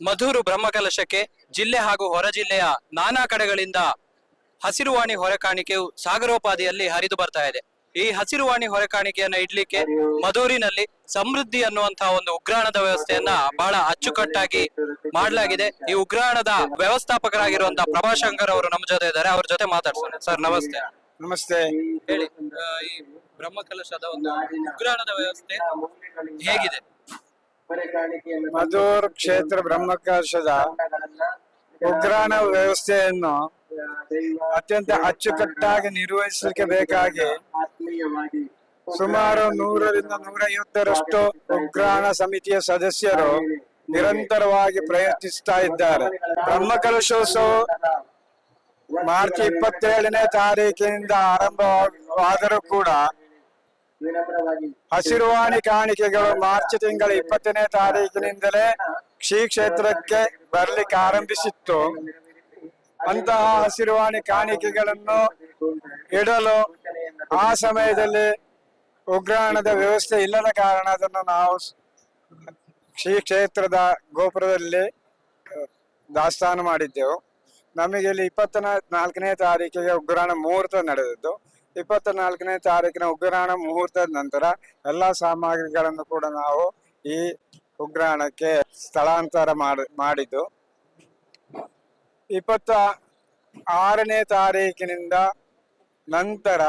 ಮಧುರು ಬ್ರಹ್ಮಕಲಶಕ್ಕೆ ಜಿಲ್ಲೆ ಹಾಗೂ ಹೊರ ಜಿಲ್ಲೆಯ ನಾನಾ ಕಡೆಗಳಿಂದ ಹಸಿರುವಾಣಿ ಹೊರೆಕಾಣಿಕೆಯು ಸಾಗರೋಪಾದಿಯಲ್ಲಿ ಹರಿದು ಬರ್ತಾ ಇದೆ. ಈ ಹಸಿರುವಾಣಿ ಹೊರೆಕಾಣಿಕೆಯನ್ನ ಇಡ್ಲಿಕ್ಕೆ ಮಧೂರಿನಲ್ಲಿ ಸಮೃದ್ಧಿ ಅನ್ನುವಂತಹ ಒಂದು ಉಗ್ರಾಣದ ವ್ಯವಸ್ಥೆಯನ್ನ ಬಹಳ ಅಚ್ಚುಕಟ್ಟಾಗಿ ಮಾಡಲಾಗಿದೆ. ಈ ಉಗ್ರಾಣದ ವ್ಯವಸ್ಥಾಪಕರಾಗಿರುವಂತಹ ಪ್ರಭಾಶಂಕರ್ ಅವರು ನಮ್ಮ ಜೊತೆ ಇದ್ದಾರೆ. ಅವ್ರ ಜೊತೆ ಮಾತಾಡ್ತಾರೆ ಸರ್ ನಮಸ್ತೆ. ನಮಸ್ತೆ. ಹೇಳಿ. ಈ ಬ್ರಹ್ಮಕಲಶದ ಒಂದು ಉಗ್ರಾಣದ ವ್ಯವಸ್ಥೆ ಹೇಗಿದೆ? ಮಧುರ್ ಕ್ಷೇತ್ರ ಬ್ರಹ್ಮಕಾಶದ ಉಗ್ರಾಣ ವ್ಯವಸ್ಥೆಯನ್ನು ಅತ್ಯಂತ ಅಚ್ಚುಕಟ್ಟಾಗಿ ನಿರ್ವಹಿಸಲಿಕ್ಕೆ ಬೇಕಾಗಿ ಸುಮಾರು ನೂರರಿಂದ ನೂರ ಐವತ್ತರಷ್ಟು ಉಗ್ರಾಣ ಸಮಿತಿಯ ಸದಸ್ಯರು ನಿರಂತರವಾಗಿ ಪ್ರಯತ್ನಿಸ್ತಾ ಇದ್ದಾರೆ. ಬ್ರಹ್ಮಕಲಶೋತ್ಸವ ಮಾರ್ಚ್ ಇಪ್ಪತ್ತೇಳನೇ ತಾರೀಕಿನಿಂದ ಆರಂಭವಾದರೂ ಕೂಡ ಹಸಿರುವಾಣಿ ಕಾಣಿಕೆಗಳು ಮಾರ್ಚ್ ತಿಂಗಳ ಇಪ್ಪತ್ತನೇ ತಾರೀಕಿನಿಂದಲೇ ಶ್ರೀ ಕ್ಷೇತ್ರಕ್ಕೆ ಬರಲಿಕ್ಕೆ ಆರಂಭಿಸಿತ್ತು. ಅಂತಹ ಹಸಿರುವಾಣಿ ಕಾಣಿಕೆಗಳನ್ನು ಇಡಲು ಆ ಸಮಯದಲ್ಲಿ ಉಗ್ರಾಣದ ವ್ಯವಸ್ಥೆ ಇಲ್ಲದ ಕಾರಣ ಅದನ್ನು ನಾವು ಶ್ರೀ ಕ್ಷೇತ್ರದ ಗೋಪುರದಲ್ಲಿ ದಾಸ್ತಾನು ಮಾಡಿದ್ದೆವು. ನಮಗೆ ಇಲ್ಲಿ ಇಪ್ಪತ್ತ ನಾಲ್ಕನೇ ತಾರೀಕಿಗೆ ಉಗ್ರಾಣ ಮುಹೂರ್ತ ನಡೆದದ್ದು. ಇಪ್ಪತ್ತ ನಾಲ್ಕನೇ ತಾರೀಕಿನ ಉಗ್ರಾಣ ಮುಹೂರ್ತದ ನಂತರ ಎಲ್ಲಾ ಸಾಮಗ್ರಿಗಳನ್ನು ಕೂಡ ನಾವು ಈ ಉಗ್ರಾಣಕ್ಕೆ ಸ್ಥಳಾಂತರ ಮಾಡಿ, ಮಾಡಿದ್ದು. ಇಪ್ಪತ್ತ ಆರನೇ ತಾರೀಕಿನಿಂದ ನಂತರ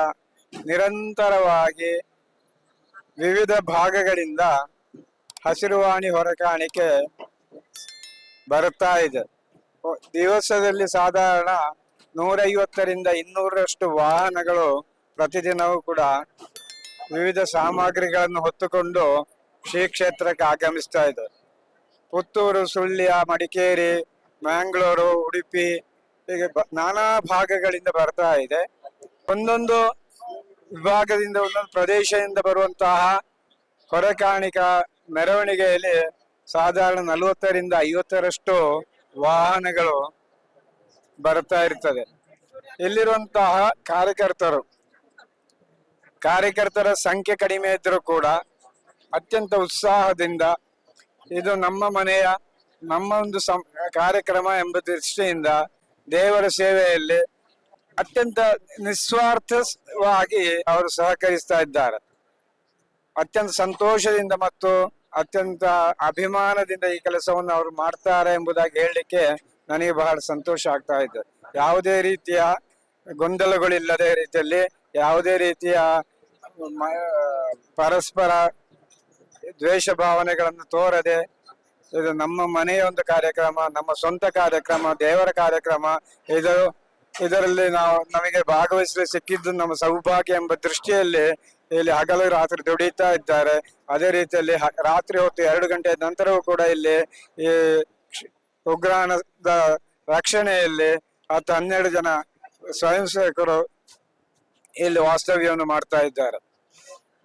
ನಿರಂತರವಾಗಿ ವಿವಿಧ ಭಾಗಗಳಿಂದ ಹಸಿರುವಾಣಿ ಹೊರಕಾಣಿಕೆ ಬರುತ್ತಾ ಇದೆ. ದಿವಸದಲ್ಲಿ ಸಾಧಾರಣ ನೂರೈವತ್ತರಿಂದ ಇನ್ನೂರರಷ್ಟು ವಾಹನಗಳು ಪ್ರತಿದಿನವೂ ಕೂಡ ವಿವಿಧ ಸಾಮಗ್ರಿಗಳನ್ನು ಹೊತ್ತುಕೊಂಡು ಶ್ರೀ ಕ್ಷೇತ್ರಕ್ಕೆ ಆಗಮಿಸ್ತಾ ಇದೆ ಪುತ್ತೂರು, ಸುಳ್ಯ, ಮಡಿಕೇರಿ ಮ್ಯಾಂಗ್ಳೂರು ಉಡುಪಿ ಹೀಗೆ ನಾನಾ ಭಾಗಗಳಿಂದ ಬರ್ತಾ ಇದೆ. ಒಂದೊಂದು ವಿಭಾಗದಿಂದ ಒಂದೊಂದು ಪ್ರದೇಶದಿಂದ ಬರುವಂತಹ ಹೊರಕಾಣಿಕ ಮೆರವಣಿಗೆಯಲ್ಲಿ ಸಾಧಾರಣ ನಲವತ್ತರಿಂದ ಐವತ್ತರಷ್ಟು ವಾಹನಗಳು ಬರ್ತಾ ಇರ್ತದೆ. ಇಲ್ಲಿರುವಂತಹ ಕಾರ್ಯಕರ್ತರು ಕಾರ್ಯಕರ್ತರ ಸಂಖ್ಯೆ ಕಡಿಮೆ ಇದ್ರೂ ಕೂಡ ಅತ್ಯಂತ ಉತ್ಸಾಹದಿಂದ ಇದು ನಮ್ಮ ಮನೆಯ ನಮ್ಮ ಒಂದು ಸಂ, ಕಾರ್ಯಕ್ರಮ ಎಂಬ ದೃಷ್ಟಿಯಿಂದ ದೇವರ ಸೇವೆಯಲ್ಲಿ ಅತ್ಯಂತ ನಿಸ್ವಾರ್ಥವಾಗಿ ಅವರು ಸಹಕರಿಸ್ತಾ ಇದ್ದಾರೆ. ಅತ್ಯಂತ ಸಂತೋಷದಿಂದ ಮತ್ತು ಅತ್ಯಂತ ಅಭಿಮಾನದಿಂದ ಈ ಕೆಲಸವನ್ನು ಅವರು ಮಾಡ್ತಾರೆ ಎಂಬುದಾಗಿ ಹೇಳಲಿಕ್ಕೆ ನನಗೆ ಬಹಳ ಸಂತೋಷ ಆಗ್ತಾ ಇದೆ. ಯಾವುದೇ ರೀತಿಯ ಗೊಂದಲಗಳಿಲ್ಲದೆ ರೀತಿಯಲ್ಲಿ ಯಾವುದೇ ರೀತಿಯ ಪರಸ್ಪರ ದ್ವೇಷ ಭಾವನೆಗಳನ್ನು ತೋರದೆ ಇದು ನಮ್ಮ ಮನೆಯ ಒಂದು ಕಾರ್ಯಕ್ರಮ, ನಮ್ಮ ಸ್ವಂತ ಕಾರ್ಯಕ್ರಮ, ದೇವರ ಕಾರ್ಯಕ್ರಮ. ಇದು, ಇದರಲ್ಲಿ ನಾವು ನಮಗೆ ಭಾಗವಹಿಸಲು ಸಿಕ್ಕಿದ್ದು ನಮ್ಮ ಸೌಭಾಗ್ಯ ಎಂಬ ದೃಷ್ಟಿಯಲ್ಲಿ ಇಲ್ಲಿ ಹಗಲು ರಾತ್ರಿ ದುಡಿತಾ ಇದ್ದಾರೆ. ಅದೇ ರೀತಿಯಲ್ಲಿ ರಾತ್ರಿ ಹೊತ್ತು ಎರಡು ಗಂಟೆ ನಂತರವೂ ಕೂಡ ಇಲ್ಲಿ ಈ ಉಗ್ರಾಣದ ರಕ್ಷಣೆಯಲ್ಲಿ ಹತ್ತು ಹನ್ನೆರಡು ಜನ ಸ್ವಯಂ ಸೇವಕರು ಇಲ್ಲಿ ವಾಸ್ತವ್ಯವನ್ನು ಮಾಡ್ತಾ ಇದ್ದಾರೆ.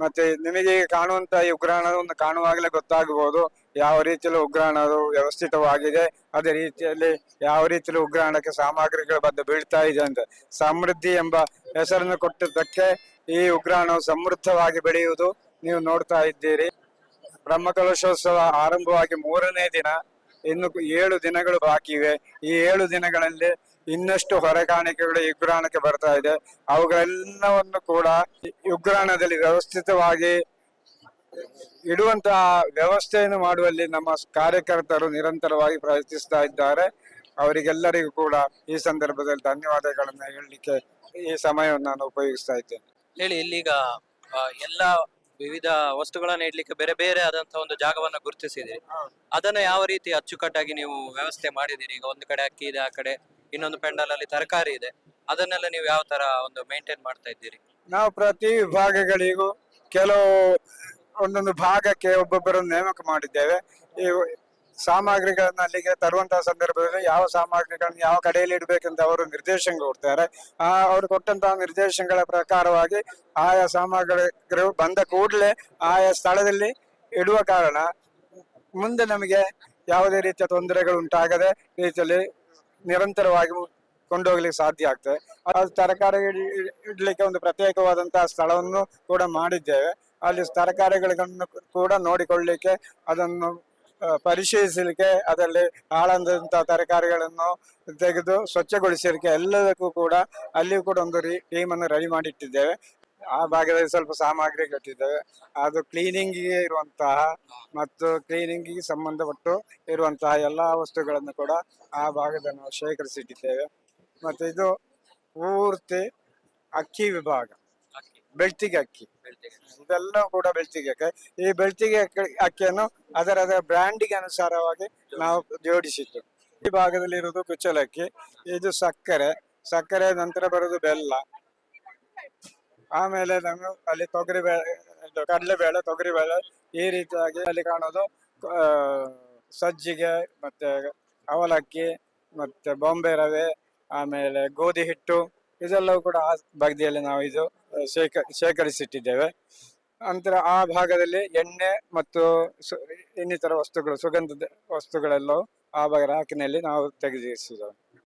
ಮತ್ತೆ ನಿಮಗೆ ಕಾಣುವಂತ ಈ ಉಗ್ರಾಣವನ್ನು ಕಾಣುವಾಗಲೇ ಗೊತ್ತಾಗಬಹುದು. ಯಾವ ರೀತಿಯಲ್ಲಿ ಉಗ್ರಾಣವು ವ್ಯವಸ್ಥಿತವಾಗಿದೆ, ಅದೇ ರೀತಿಯಲ್ಲಿ ಯಾವ ರೀತಿಯಲ್ಲಿ ಉಗ್ರಾಣಕ್ಕೆ ಸಾಮಗ್ರಿಗಳು ಬಂದು ಬೀಳ್ತಾ ಇದೆ ಅಂತ. ಸಮೃದ್ಧಿ ಎಂಬ ಹೆಸರನ್ನು ಕೊಟ್ಟಿದ್ದಕ್ಕೆ ಈ ಉಗ್ರಾಣವು ಸಮೃದ್ಧವಾಗಿ ಬೆಳೆಯುವುದು ನೀವು ನೋಡ್ತಾ ಇದ್ದೀರಿ. ಬ್ರಹ್ಮಕಲಶೋತ್ಸವ ಆರಂಭವಾಗಿ ಮೂರನೇ ದಿನ, ಇನ್ನು ಏಳು ದಿನಗಳು ಬಾಕಿ ಇವೆ. ಈ ಏಳು ದಿನಗಳಲ್ಲಿ ಇನ್ನಷ್ಟು ಹೊರಕಾಣಿಕೆಗಳು ಉಗ್ರಾಣಕ್ಕೆ ಬರ್ತಾ ಇದೆ. ಅವುಗಳೆಲ್ಲವನ್ನು ಕೂಡ ಉಗ್ರಾಣದಲ್ಲಿ ವ್ಯವಸ್ಥಿತವಾಗಿ ಇಡುವಂತಹ ವ್ಯವಸ್ಥೆಯನ್ನು ಮಾಡುವಲ್ಲಿ ನಮ್ಮ ಕಾರ್ಯಕರ್ತರು ನಿರಂತರವಾಗಿ ಪ್ರಯತ್ನಿಸ್ತಾ ಇದ್ದಾರೆ. ಅವರಿಗೆಲ್ಲರಿಗೂ ಕೂಡ ಈ ಸಂದರ್ಭದಲ್ಲಿ ಧನ್ಯವಾದಗಳನ್ನು ಹೇಳಲಿಕ್ಕೆ ಈ ಸಮಯವನ್ನು ನಾನು ಉಪಯೋಗಿಸ್ತಾ ಇದ್ದೇನೆ. ಹೇಳಿ ಇಲ್ಲಿಗ ಎಲ್ಲ ವಿವಿಧ ವಸ್ತುಗಳನ್ನ ಇಡ್ಲಿಕ್ಕೆ ಬೇರೆ ಬೇರೆ ಆದಂತಹ ಒಂದು ಜಾಗವನ್ನ ಗುರುತಿಸಿದಿರಿ. ಅದನ್ನ ಯಾವ ರೀತಿ ಅಚ್ಚುಕಟ್ಟಾಗಿ ನೀವು ವ್ಯವಸ್ಥೆ ಮಾಡಿದಿರಿ? ಈಗ ಒಂದು ಕಡೆ ಅಕ್ಕಿ ಇದೆ ಆ ಕಡೆ ಇನ್ನೊಂದು ಪೆಂಡಲ್ ಅಲ್ಲಿ ತರಕಾರಿ ಇದೆ. ಅದನ್ನೆಲ್ಲ ನೀವು ಯಾವ ತರ ಒಂದು ಮೇಂಟೈನ್ ಮಾಡ್ತಾ ಇದ್ದೀರಿ? ನಾವು ಪ್ರತಿ ವಿಭಾಗಗಳಿಗೂ ಕೆಲವು ಒಂದೊಂದು ಭಾಗಕ್ಕೆ ಒಬ್ಬೊಬ್ಬರನ್ನು ನೇಮಕ ಮಾಡಿದ್ದೇವೆ. ಈ ಸಾಮಗ್ರಿಗಳನ್ನ ಅಲ್ಲಿಗೆ ತರುವಂತಹ ಸಂದರ್ಭದಲ್ಲಿ ಯಾವ ಸಾಮಗ್ರಿಗಳನ್ನು ಯಾವ ಕಡೆಯಲ್ಲಿ ಇಡಬೇಕಂತ ಅವರು ನಿರ್ದೇಶನ ಕೊಡ್ತಾರೆ. ಆ, ಅವರು ಕೊಟ್ಟಂತಹ ನಿರ್ದೇಶನಗಳ ಪ್ರಕಾರವಾಗಿ ಆಯಾ ಸಾಮಗ್ರಿಗಳು ಬಂದ ಕೂಡಲೇ ಆಯಾ ಸ್ಥಳದಲ್ಲಿ ಇಡುವ ಕಾರಣ ಮುಂದೆ ನಮಗೆ ಯಾವುದೇ ರೀತಿಯ ತೊಂದರೆಗಳು ಉಂಟಾಗದೆ ರೀತಿಯಲ್ಲಿ ನಿರಂತರವಾಗಿ ಕೊಂಡೋಗ್ಲಿಕ್ಕೆ ಸಾಧ್ಯ ಆಗ್ತದೆ. ಅದು ತರಕಾರಿ ಇಡ್- ಇಡ್- ಇಡ್ಲಿಕ್ಕೆ ಒಂದು ಪ್ರತ್ಯೇಕವಾದಂತಹ ಸ್ಥಳವನ್ನು ಕೂಡ ಮಾಡಿದ್ದೇವೆ. ಅಲ್ಲಿ ತರಕಾರಿಗಳನ್ನು ಕೂಡ ನೋಡಿಕೊಳ್ಳಿಕ್ಕೆ, ಅದನ್ನು ಪರಿಶೀಲಿಸಲಿಕ್ಕೆ, ಅದರಲ್ಲಿ ಹಾಳಂದಂತಹ ತರಕಾರಿಗಳನ್ನು ತೆಗೆದು ಸ್ವಚ್ಛಗೊಳಿಸಲಿಕ್ಕೆ ಎಲ್ಲದಕ್ಕೂ ಕೂಡ ಅಲ್ಲಿಯೂ ಕೂಡ ಒಂದು ರೀ, ಟೀಮನ್ನು ರೆಡಿ ಮಾಡಿಟ್ಟಿದ್ದೇವೆ. ಆ ಭಾಗದಲ್ಲಿ ಸ್ವಲ್ಪ ಸಾಮಗ್ರಿ ಕಟ್ಟಿದ್ದೇವೆ. ಅದು ಕ್ಲೀನಿಂಗಿಗೆ ಇರುವಂತಹ ಮತ್ತು ಕ್ಲೀನಿಂಗಿಗೆ ಸಂಬಂಧಪಟ್ಟು ಇರುವಂತಹ ಎಲ್ಲಾ ವಸ್ತುಗಳನ್ನು ಕೂಡ ಆ ಭಾಗದಲ್ಲಿ ನಾವು ಶೇಖರಿಸಿಟ್ಟಿದ್ದೇವೆ. ಮತ್ತೆ ಇದು ಪೂರ್ತಿ ಅಕ್ಕಿ ವಿಭಾಗ, ಬೆಳ್ತಿಗೆ ಅಕ್ಕಿ. ಇದೆಲ್ಲ ಕೂಡ ಬೆಳ್ತಿಗೆ ಅಕ್ಕಿ. ಈ ಬೆಳ್ತಿಗೆ ಅಕ್ಕಿ- ಅಕ್ಕಿಯನ್ನು ಅದರ ಅದರ ಬ್ರ್ಯಾಂಡಿಗೆ ಅನುಸಾರವಾಗಿ ನಾವು ಜೋಡಿಸಿದ್ದು. ಈ ಭಾಗದಲ್ಲಿ ಇರುವುದು ಕುಚ್ಚಲಕ್ಕಿ, ಇದು ಸಕ್ಕರೆ. ಸಕ್ಕರೆ ನಂತರ ಬರೋದು ಬೆಲ್ಲ. ಆಮೇಲೆ ನಾವು ಅಲ್ಲಿ ತೊಗರಿ ಬೇಳೆ ತೊಗರಿ ಬೇಳೆ ಈ ರೀತಿಯಾಗಿ ಅಲ್ಲಿ ಕಾಣೋದು. ಸಜ್ಜಿಗೆ ಮತ್ತೆ ಅವಲಕ್ಕಿ, ಮತ್ತೆ ಬಾಂಬೆ ರವೆ, ಆಮೇಲೆ ಗೋಧಿ ಹಿಟ್ಟು, ಇದೆಲ್ಲವೂ ಕೂಡ ಆ ಬದಿಯಲ್ಲಿ ನಾವು ಇದು ಶೇಖ, ಶೇಖರಿಸಿಟ್ಟಿದ್ದೇವೆ. ನಂತರ ಆ ಭಾಗದಲ್ಲಿ ಎಣ್ಣೆ ಮತ್ತು ಸು- ಇನ್ನಿತರ ವಸ್ತುಗಳು, ಸುಗಂಧದ ವಸ್ತುಗಳೆಲ್ಲವೂ ಆ ಭಾಗ ರಾಕಿನಲ್ಲಿ ನಾವು ತೆಗೆದಿರಿಸಿದ್ದೇವೆ.